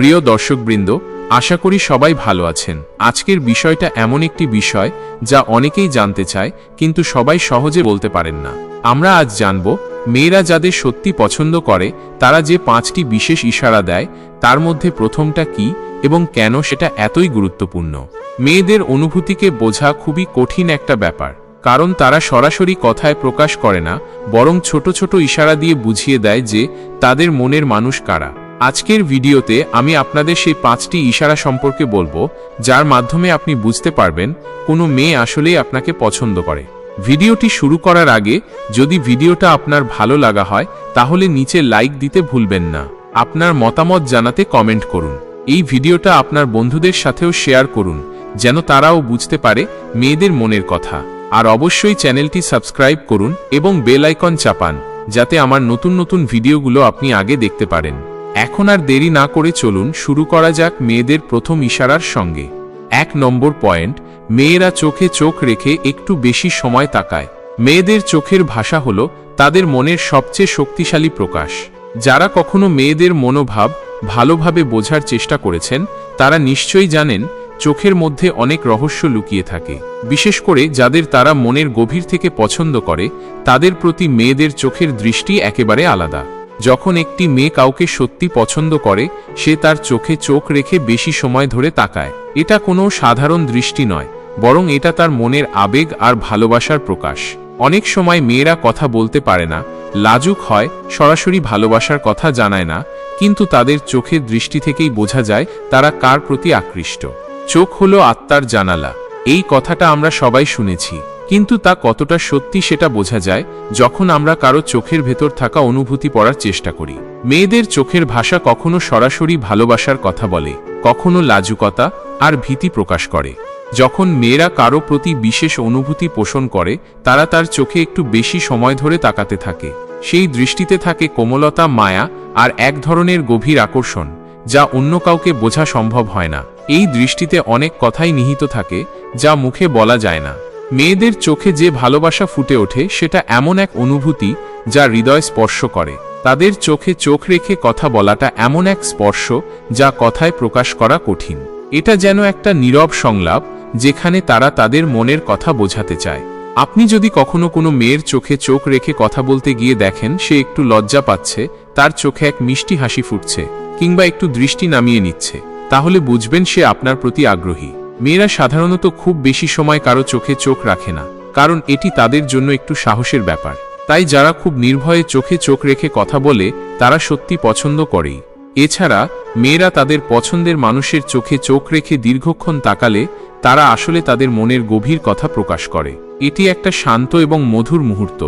প্রিয় দর্শকবৃন্দ, আশা করি সবাই ভালো আছেন। আজকের বিষয়টা এমন একটি বিষয় যা অনেকেই জানতে চায়, কিন্তু সবাই সহজে বলতে পারেন না। আমরা আজ জানব, মেয়েরা যাদের সত্যি পছন্দ করে, তারা যে পাঁচটি বিশেষ ইশারা দেয়, তার মধ্যে প্রথমটা কি এবং কেন সেটা এতই গুরুত্বপূর্ণ? মেয়েদের অনুভূতিকে বোঝা খুবই কঠিন একটা ব্যাপার, কারণ তারা সরাসরি কথায় প্রকাশ করে না, বরং ছোট ছোট ইশারা দিয়ে বুঝিয়ে দেয় যে তাদের মনের মানুষ কারা। আজকের ভিডিওতে আমি আপনাদের সেই পাঁচটি ইশারা সম্পর্কে বলব, যার মাধ্যমে আপনি বুঝতে পারবেন কোনো মেয়ে আসলেই আপনাকে পছন্দ করে। ভিডিওটি শুরু করার আগে যদি ভিডিওটা আপনার ভালো লাগা হয়, তাহলে নিচে লাইক দিতে ভুলবেন না। আপনার মতামত জানাতে কমেন্ট করুন। এই ভিডিওটা আপনার বন্ধুদের সাথেও শেয়ার করুন, যেন তারাও বুঝতে পারে মেয়েদের মনের কথা। আর অবশ্যই চ্যানেলটি সাবস্ক্রাইব করুন এবং বেল আইকন চাপান, যাতে আমার নতুন নতুন ভিডিওগুলো আপনি আগে দেখতে পারেন। এখন আর দেরি না করে চলুন, শুরু করা যাক মেয়েদের প্রথম ইশারার সঙ্গে। এক নম্বর পয়েন্ট, মেয়েরা চোখে চোখ রেখে একটু বেশি সময় তাকায়। মেয়েদের চোখের ভাষা হল, তাদের মনের সবচেয়ে শক্তিশালী প্রকাশ। যারা কখনো মেয়েদের মনোভাব ভালোভাবে বোঝার চেষ্টা করেছেন, তারা নিশ্চয়ই জানেন, চোখের মধ্যে অনেক রহস্য লুকিয়ে থাকে। বিশেষ করে যাদের তারা মনের গভীর থেকে পছন্দ করে, তাদের প্রতি মেয়েদের চোখের দৃষ্টি একেবারে আলাদা। যখন একটি মেয়ে কাউকে সত্যি পছন্দ করে, সে তার চোখে চোখ রেখে বেশি সময় ধরে তাকায়। এটা কোনো সাধারণ দৃষ্টি নয়, বরং এটা তার মনের আবেগ আর ভালোবাসার প্রকাশ। অনেক সময় মেয়েরা কথা বলতে পারে না, লাজুক হয়, সরাসরি ভালোবাসার কথা জানায় না, কিন্তু তাদের চোখের দৃষ্টি থেকেই বোঝা যায় তারা কার প্রতি আকৃষ্ট। চোখ হলো আত্মার জানালা, এই কথাটা আমরা সবাই শুনেছি। কিন্তু তা কতটা সত্যি সেটা বোঝা যায় যখন আমরা কারও চোখের ভেতর থাকা অনুভূতি পড়ার চেষ্টা করি। মেয়েদের চোখের ভাষা কখনো সরাসরি ভালোবাসার কথা বলে, কখনো লাজুকতা আর ভীতি প্রকাশ করে। যখন মেয়েরা কারও প্রতি বিশেষ অনুভূতি পোষণ করে, তারা তার চোখে একটু বেশি সময় ধরে তাকাতে থাকে। সেই দৃষ্টিতে থাকে কোমলতা, মায়া আর এক ধরনের গভীর আকর্ষণ, যা অন্য কাউকে বোঝা সম্ভব হয় না। এই দৃষ্টিতে অনেক কথাই নিহিত থাকে, যা মুখে বলা যায় না। মেয়েদের চোখে যে ভালোবাসা ফুটে ওঠে, সেটা এমন এক অনুভূতি যা হৃদয় স্পর্শ করে। তাদের চোখে চোখ রেখে কথা বলাটা এমন এক স্পর্শ যা কথায় প্রকাশ করা কঠিন। এটা যেন একটা নীরব সংলাপ, যেখানে তারা তাদের মনের কথা বোঝাতে চায়। আপনি যদি কখনো কোনো মেয়ের চোখে চোখ রেখে কথা বলতে গিয়ে দেখেন, সে একটু লজ্জা পাচ্ছে, তার চোখে এক মিষ্টি হাসি ফুটছে, কিংবা একটু দৃষ্টি নামিয়ে নিচ্ছে, তাহলে বুঝবেন সে আপনার প্রতি আগ্রহী। মেয়েরা সাধারণত খুব বেশি সময় কারও চোখে চোখ রাখে না, কারণ এটি তাদের জন্য একটু সাহসের ব্যাপার। তাই যারা খুব নির্ভয়ে চোখে চোখ রেখে কথা বলে, তারা সত্যি পছন্দ করেই। এছাড়া, মেয়েরা তাদের পছন্দের মানুষের চোখে চোখ রেখে দীর্ঘক্ষণ তাকালে, তারা আসলে তাদের মনের গভীর কথা প্রকাশ করে। এটি একটা শান্ত এবং মধুর মুহূর্ত,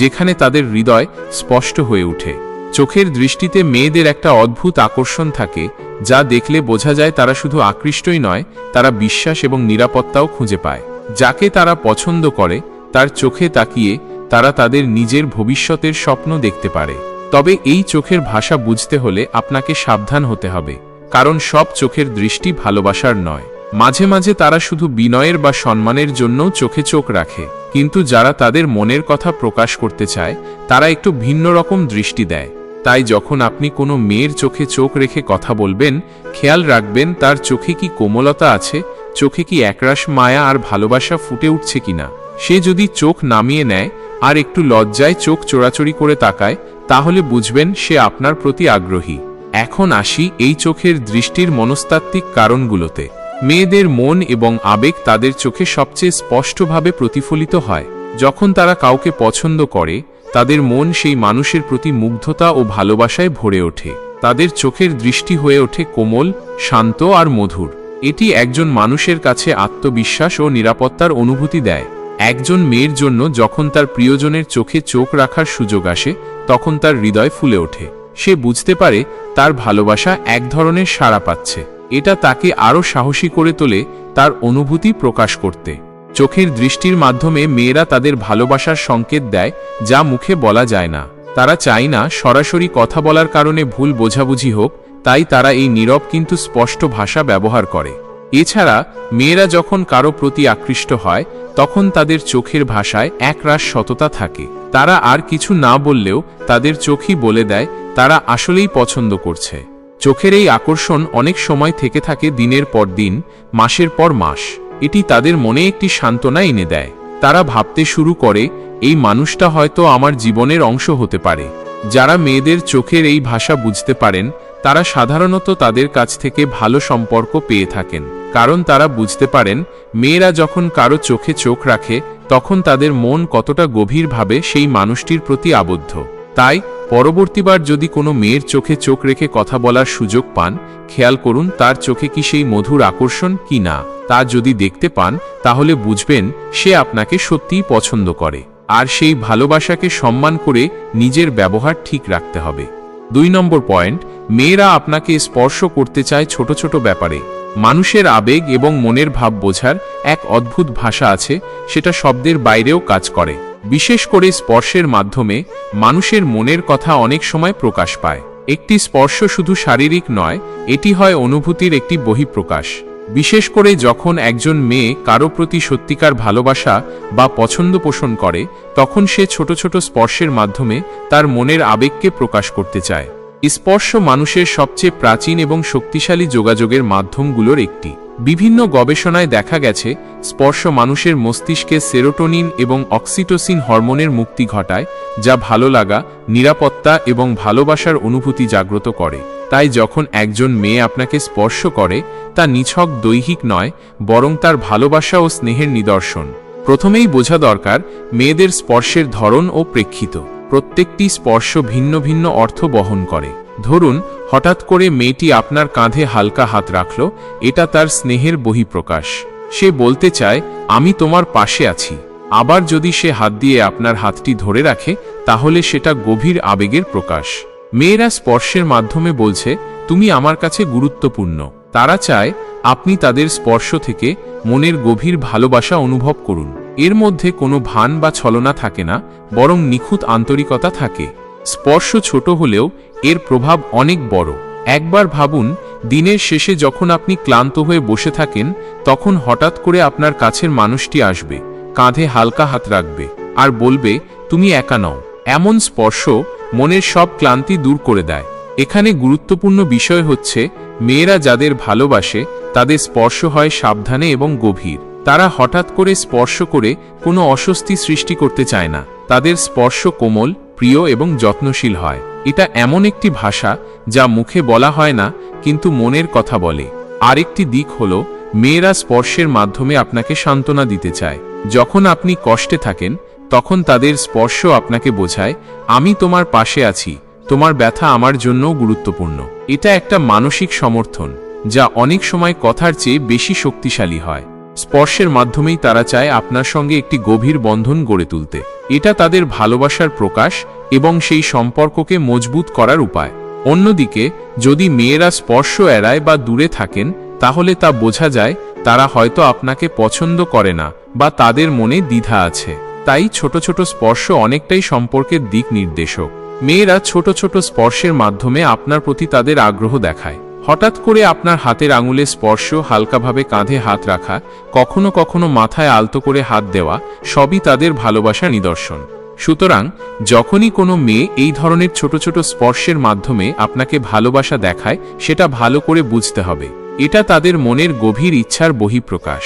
যেখানে তাদের হৃদয় স্পষ্ট হয়ে ওঠে। চোখের দৃষ্টিতে মেয়েদের একটা অদ্ভুত আকর্ষণ থাকে, যা দেখলে বোঝা যায় তারা শুধু আকৃষ্টই নয়, তারা বিশ্বাস এবং নিরাপত্তাও খুঁজে পায়। যাকে তারা পছন্দ করে, তার চোখে তাকিয়ে তারা তাদের নিজের ভবিষ্যতের স্বপ্ন দেখতে পারে। তবে এই চোখের ভাষা বুঝতে হলে আপনাকে সাবধান হতে হবে, কারণ সব চোখের দৃষ্টি ভালোবাসার নয়। মাঝে মাঝে তারা শুধু বিনয়ের বা সম্মানের জন্যও চোখে চোখ রাখে, কিন্তু যারা তাদের মনের কথা প্রকাশ করতে চায়, তারা একটু ভিন্ন রকম দৃষ্টি দেয়। তাই যখন আপনি কোনো মেয়ের চোখে চোখ রেখে কথা বলবেন, খেয়াল রাখবেন তার চোখে কি কোমলতা আছে, চোখে কি একরাশ মায়া আর ভালোবাসা ফুটে উঠছে কিনা। সে যদি চোখ নামিয়ে নেয় আর একটু লজ্জায় চোখ চোরাচড়ি করে তাকায়, তাহলে বুঝবেন সে আপনার প্রতি আগ্রহী। এখন আসি এই চোখের দৃষ্টির মনস্তাত্ত্বিক কারণগুলোতে। মেয়েদের মন এবং আবেগ তাদের চোখে সবচেয়ে স্পষ্টভাবে প্রতিফলিত হয়। যখন তারা কাউকে পছন্দ করে তাদের মন সেই মানুষের প্রতি মুগ্ধতা ও ভালোবাসায় ভরে ওঠে। তাদের চোখের দৃষ্টি হয়ে ওঠে কোমল, শান্ত আর মধুর। এটি একজন মানুষের কাছে আত্মবিশ্বাস ও নিরাপত্তার অনুভূতি দেয়। একজন মেয়ের জন্য যখন তার প্রিয়জনের চোখে চোখ রাখার সুযোগ আসে, তখন তার হৃদয় ফুলে ওঠে। সে বুঝতে পারে তার ভালোবাসা এক ধরনের সাড়া পাচ্ছে। এটা তাকে আরও সাহসী করে তোলে তার অনুভূতি প্রকাশ করতে। চোখের দৃষ্টির মাধ্যমে মেয়েরা তাদের ভালোবাসার সংকেত দেয়, যা মুখে বলা যায় না। তারা চায় না সরাসরি কথা বলার কারণে ভুল বোঝাবুঝি হোক, তাই তারা এই নীরব কিন্তু স্পষ্ট ভাষা ব্যবহার করে। এছাড়া, মেয়েরা যখন কারও প্রতি আকৃষ্ট হয়, তখন তাদের চোখের ভাষায় একরাশ সততা থাকে। তারা আর কিছু না বললেও তাদের চোখই বলে দেয়, তারা আসলেই পছন্দ করছে। চোখের এই আকর্ষণ অনেক সময় থেকে থাকে দিনের পর দিন, মাসের পর মাস। এটি তাদের মনে একটি সান্ত্বনা এনে দেয়। তারা ভাবতে শুরু করে, এই মানুষটা হয়তো আমার জীবনের অংশ হতে পারে। যারা মেয়েদের চোখের এই ভাষা বুঝতে পারেন, তারা সাধারণত তাদের কাছ থেকে ভালো সম্পর্ক পেয়ে থাকেন। কারণ তারা বুঝতে পারেন, মেয়েরা যখন কারও চোখে চোখ রাখে, তখন তাদের মন কতটা গভীরভাবে সেই মানুষটির প্রতি আবদ্ধ। তাই পরবর্তীবার যদি কোনো মেয়ের চোখে চোখ রেখে কথা বলার সুযোগ পান, খেয়াল করুন তার চোখে কি সেই মধুর আকর্ষণ কি না। তা যদি দেখতে পান, তাহলে বুঝবেন সে আপনাকে সত্যিই পছন্দ করে। আর সেই ভালোবাসাকে সম্মান করে নিজের ব্যবহার ঠিক রাখতে হবে। দুই নম্বর পয়েন্ট, মেয়েরা আপনাকে স্পর্শ করতে চায় ছোট ছোট ব্যাপারে। মানুষের আবেগ এবং মনের ভাব বোঝার এক অদ্ভুত ভাষা আছে, সেটা শব্দের বাইরেও কাজ করে। বিশেষ করে স্পর্শের মাধ্যমে মানুষের মনের কথা অনেক সময় প্রকাশ পায়। একটি স্পর্শ শুধু শারীরিক নয়, এটি হয় অনুভূতির একটি বহিঃপ্রকাশ। বিশেষ করে যখন একজন মেয়ে কারও প্রতি সত্যিকার ভালোবাসা বা পছন্দ পোষণ করে, তখন সে ছোট ছোট স্পর্শের মাধ্যমে তার মনের আবেগকে প্রকাশ করতে চায়। স্পর্শ মানুষের সবচেয়ে প্রাচীন এবং শক্তিশালী যোগাযোগের মাধ্যমগুলোর একটি। বিভিন্ন গবেষণায় দেখা গেছে, স্পর্শ মানুষের মস্তিষ্কে সেরোটোনিন এবং অক্সিটোসিন হরমোনের মুক্তি ঘটায়, যা ভালো লাগা, নিরাপত্তা এবং ভালোবাসার অনুভূতি জাগ্রত করে। তাই যখন একজন মেয়ে আপনাকে স্পর্শ করে, তা নিছক দৈহিক নয়, বরং তার ভালোবাসা ও স্নেহের নিদর্শন। প্রথমেই বোঝা দরকার, মেয়েদের স্পর্শের ধরন ও প্রেক্ষিত। প্রত্যেকটি স্পর্শ ভিন্ন ভিন্ন অর্থ বহন করে। ধরুন, হঠাৎ করে মেয়েটি আপনার কাঁধে হালকা হাত রাখল, এটা তার স্নেহের বহিঃপ্রকাশ। সে বলতে চায়, আমি তোমার পাশে আছি। আবার যদি সে হাত দিয়ে আপনার হাতটি ধরে রাখে, তাহলে সেটা গভীর আবেগের প্রকাশ। মেয়েরা স্পর্শের মাধ্যমে বলছে, তুমি আমার কাছে গুরুত্বপূর্ণ। তারা চায়, আপনি তাদের স্পর্শ থেকে মনের গভীর ভালোবাসা অনুভব করুন। এর মধ্যে কোনো ভান বা ছলনা থাকে না, বরং নিখুঁত আন্তরিকতা থাকে। স্পর্শ ছোট হলেও এর প্রভাব অনেক বড়। একবার ভাবুন, দিনের শেষে যখন আপনি ক্লান্ত হয়ে বসে থাকেন, তখন হঠাৎ করে আপনার কাছের মানুষটি আসবে, কাঁধে হালকা হাত রাখবে, আর বলবে, তুমি একা নও। এমন স্পর্শ মনের সব ক্লান্তি দূর করে দেয়। এখানে গুরুত্বপূর্ণ বিষয় হচ্ছে, মেয়েরা যাদের ভালোবাসে, তাদের স্পর্শ হয় সাবধানে এবং গভীর। তারা হঠাৎ করে স্পর্শ করে কোনো অস্বস্তি সৃষ্টি করতে চায় না। তাদের স্পর্শ কোমল, প্রিয় এবং যত্নশীল হয়। এটা এমন একটি ভাষা যা মুখে বলা হয় না, কিন্তু মনের কথা বলে। আরেকটি দিক হল, মেয়েরা স্পর্শের মাধ্যমে আপনাকে সান্ত্বনা দিতে চায়। যখন আপনি কষ্টে থাকেন, তখন তাদের স্পর্শ আপনাকে বোঝায়, আমি তোমার পাশে আছি, তোমার ব্যথা আমার জন্যও গুরুত্বপূর্ণ। এটা একটা মানসিক সমর্থন, যা অনেক সময় কথার চেয়ে বেশি শক্তিশালী হয়। স্পর্শের মাধ্যমেই তারা চায় আপনার সঙ্গে একটি গভীর বন্ধন গড়ে তুলতে। এটা তাদের ভালোবাসার প্রকাশ এবং সেই সম্পর্ককে মজবুত করার উপায়। অন্যদিকে, যদি মেয়েরা স্পর্শ এড়ায় বা দূরে থাকেন, তাহলে তা বোঝা যায় তারা হয়তো আপনাকে পছন্দ করে না বা তাদের মনে দ্বিধা আছে। তাই ছোট ছোট স্পর্শ অনেকটাই সম্পর্কের দিক নির্দেশক। মেয়েরা ছোট ছোট স্পর্শের মাধ্যমে আপনার প্রতি তাদের আগ্রহ দেখায়। হঠাৎ করে আপনার হাতের আঙুলে স্পর্শ, হালকাভাবে কাঁধে হাত রাখা, কখনো কখনো মাথায় আলতো করে হাত দেওয়া, সবই তাদের ভালোবাসা নিদর্শন। সুতরাং, যখনই কোনো মেয়ে এই ধরনের ছোট ছোট স্পর্শের মাধ্যমে আপনাকে ভালোবাসা দেখায়, সেটা ভালো করে বুঝতে হবে। এটা তাদের মনের গভীর ইচ্ছার বহিঃপ্রকাশ।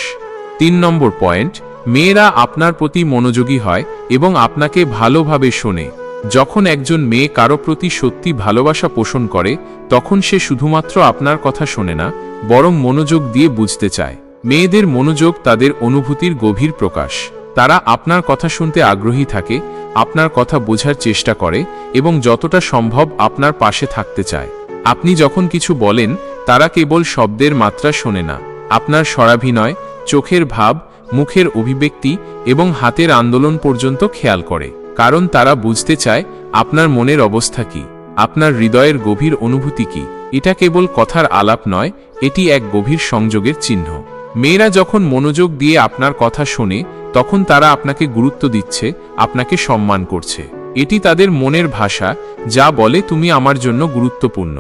তিন নম্বর পয়েন্ট, মেয়েরা আপনার প্রতি মনোযোগী হয় এবং আপনাকে ভালোভাবে শোনে। যখন একজন মেয়ে কারও প্রতি সত্যি ভালোবাসা পোষণ করে, তখন সে শুধুমাত্র আপনার কথা শোনে না, বরং মনোযোগ দিয়ে বুঝতে চায়। মেয়েদের মনোযোগ তাদের অনুভূতির গভীর প্রকাশ। তারা আপনার কথা শুনতে আগ্রহী থাকে, আপনার কথা বোঝার চেষ্টা করে এবং যতটা সম্ভব আপনার পাশে থাকতে চায়। আপনি যখন কিছু বলেন, তারা কেবল শব্দের মাত্রা শোনে না। আপনার সরাভিনয় চোখের ভাব, মুখের অভিব্যক্তি এবং হাতের আন্দোলন পর্যন্ত খেয়াল করে। কারণ তারা বুঝতে চায়, আপনার মনের অবস্থা কি? আপনার হৃদয়ের গভীর অনুভূতি কি? এটা কেবল কথার আলাপ নয়, এটি এক গভীর সংযোগের চিহ্ন। মেয়েরা যখন মনোযোগ দিয়ে আপনার কথা শোনে, তখন তারা আপনাকে গুরুত্ব দিচ্ছে, আপনাকে সম্মান করছে। এটি তাদের মনের ভাষা, যা বলে তুমি আমার জন্য গুরুত্বপূর্ণ।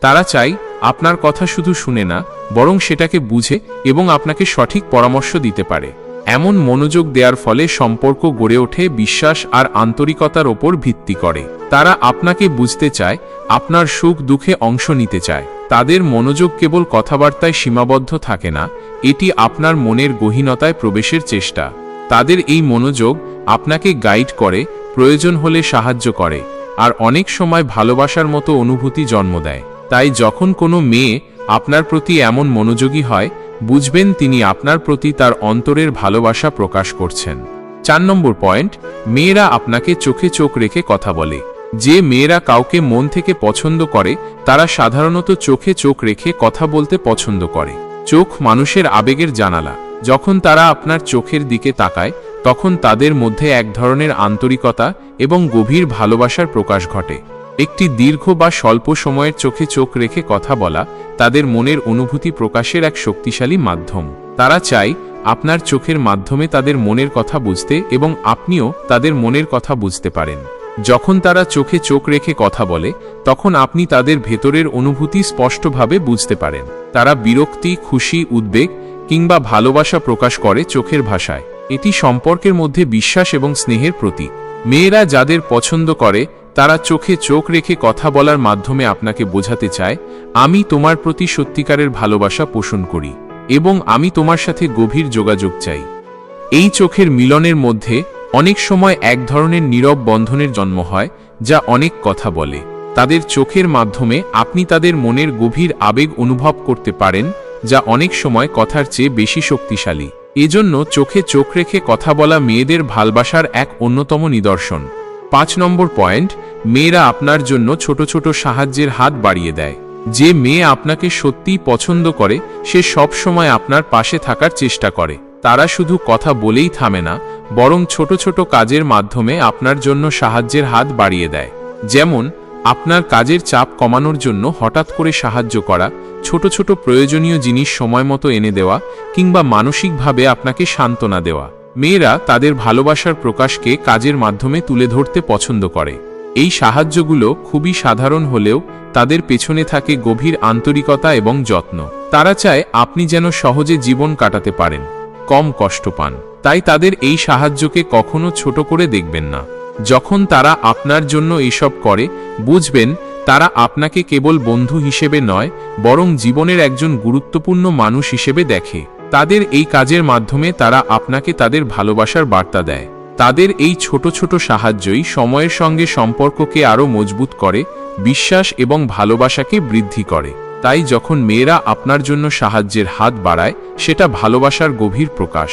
তারা চাই আপনার কথা শুধু শুনে না, বরং সেটাকে বুঝে এবং আপনাকে সঠিক পরামর্শ দিতে পারে। এমন মনোযোগ দেওয়ার ফলে সম্পর্ক গড়ে ওঠে, বিশ্বাস আর আন্তরিকতার ওপর ভিত্তি করে। তারা আপনাকে বুঝতে চায়, আপনার সুখ দুঃখে অংশ নিতে চায়। তাদের মনোযোগ কেবল কথাবার্তায় সীমাবদ্ধ থাকে না, এটি আপনার মনের গহীনতায় প্রবেশের চেষ্টা। তাদের এই মনোযোগ আপনাকে গাইড করে, প্রয়োজন হলে সাহায্য করে, আর অনেক সময় ভালোবাসার মতো অনুভূতি জন্ম দেয়। তাই যখন কোনো মেয়ে আপনার প্রতি এমন মনোযোগী হয় বুঝবেন তিনি আপনার প্রতি তার অন্তরের ভালোবাসা প্রকাশ করছেন। চার নম্বর পয়েন্ট, মেয়েরা আপনাকে চোখে চোখ রেখে কথা বলে। যে মেয়েরা কাউকে মন থেকে পছন্দ করে, তারা সাধারণত চোখে চোখ রেখে কথা বলতে পছন্দ করে। চোখ মানুষের আবেগের জানালা। যখন তারা আপনার চোখের দিকে তাকায়, তখন তাদের মধ্যে এক ধরনের আন্তরিকতা এবং গভীর ভালোবাসার প্রকাশ ঘটে। একটি দীর্ঘ বা স্বল্প সময়ের চোখে চোখ রেখে কথা বলা তাদের মনের অনুভূতি প্রকাশের এক শক্তিশালী মাধ্যম। তারা চায় আপনার চোখের মাধ্যমে তাদের মনের কথা বুঝতে এবং আপনিও তাদের মনের কথা বুঝতে পারেন। যখন তারা চোখে চোখ রেখে কথা বলে, তখন আপনি তাদের ভেতরের অনুভূতি স্পষ্টভাবে বুঝতে পারেন। তারা বিরক্তি, খুশি, উদ্বেগ কিংবা ভালোবাসা প্রকাশ করে চোখের ভাষায়। এটি সম্পর্কের মধ্যে বিশ্বাস এবং স্নেহের প্রতীক। মেয়েরা যাদের পছন্দ করে তারা চোখে চোখ রেখে কথা বলার মাধ্যমে আপনাকে বোঝাতে চায়, আমি তোমার প্রতি সত্যিকারের ভালোবাসা পোষণ করি, এবং আমি তোমার সাথে গভীর যোগাযোগ চাই। এই চোখের মিলনের মধ্যে অনেক সময় এক ধরনের নীরব বন্ধনের জন্ম হয়, যা অনেক কথা বলে। তাদের চোখের মাধ্যমে আপনি তাদের মনের গভীর আবেগ অনুভব করতে পারেন, যা অনেক সময় কথার চেয়ে বেশি শক্তিশালী। এজন্য চোখে চোখ রেখে কথা বলা মেয়েদের ভালবাসার এক অন্যতম নিদর্শন। পাঁচ নম্বর পয়েন্ট, মেয়েরা আপনার জন্য ছোট ছোট সাহায্যের হাত বাড়িয়ে দেয়। যে মেয়ে আপনাকে সত্যিই পছন্দ করে, সে সব সময় আপনার পাশে থাকার চেষ্টা করে। তারা শুধু কথা বলেই থামে না, বরং ছোট ছোট কাজের মাধ্যমে আপনার জন্য সাহায্যের হাত বাড়িয়ে দেয়। যেমন, আপনার কাজের চাপ কমানোর জন্য হঠাৎ করে সাহায্য করা, ছোট ছোট প্রয়োজনীয় জিনিস সময় মতো এনে দেওয়া, কিংবা মানসিকভাবে আপনাকে সান্ত্বনা দেওয়া। মেয়েরা তাদের ভালোবাসার প্রকাশকে কাজের মাধ্যমে তুলে ধরতে পছন্দ করে। এই সাহায্যগুলো খুবই সাধারণ হলেও তাদের পেছনে থাকে গভীর আন্তরিকতা এবং যত্ন। তারা চায় আপনি যেন সহজে জীবন কাটাতে পারেন, কম কষ্ট পান। তাই তাদের এই সাহায্যকে কখনো ছোট করে দেখবেন না। যখন তারা আপনার জন্য এসব করে, বুঝবেন তারা আপনাকে কেবল বন্ধু হিসেবে নয়, বরং জীবনের একজন গুরুত্বপূর্ণ মানুষ হিসেবে দেখে। তাদের এই কাজের মাধ্যমে তারা আপনাকে তাদের ভালোবাসার বার্তা দেয়। তাদের এই ছোট ছোট সাহায্যই সময়ের সঙ্গে সম্পর্ককে আরও মজবুত করে, বিশ্বাস এবং ভালোবাসাকে বৃদ্ধি করে। তাই যখন মেয়েরা আপনার জন্য সাহায্যের হাত বাড়ায়, সেটা ভালোবাসার গভীর প্রকাশ।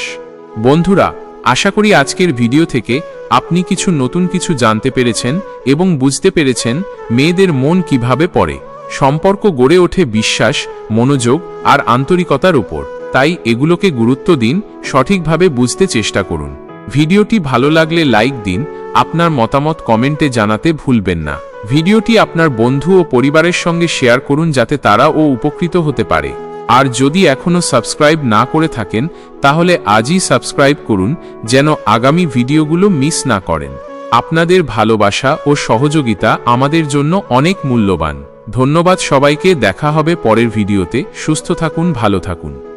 বন্ধুরা, আশা করি আজকের ভিডিও থেকে আপনি কিছু নতুন কিছু জানতে পেরেছেন এবং বুঝতে পেরেছেন মেয়েদের মন কীভাবে পড়ে। সম্পর্ক গড়ে ওঠে বিশ্বাস, মনোযোগ আর আন্তরিকতার উপর। তাই এগুলোকে গুরুত্ব দিন, সঠিকভাবে বুঝতে চেষ্টা করুন। ভিডিওটি ভালো লাগলে লাইক দিন, আপনার মতামত কমেন্টে জানাতে ভুলবেন না। ভিডিওটি আপনার বন্ধু ও পরিবারের সঙ্গে শেয়ার করুন যাতে তারাও উপকৃত হতে পারে। আর যদি এখনও সাবস্ক্রাইব না করে থাকেন, তাহলে আজই সাবস্ক্রাইব করুন, যেন আগামী ভিডিওগুলো মিস না করেন। আপনাদের ভালোবাসা ও সহযোগিতা আমাদের জন্য অনেক মূল্যবান। ধন্যবাদ সবাইকে, দেখা হবে পরের ভিডিওতে। সুস্থ থাকুন, ভালো থাকুন।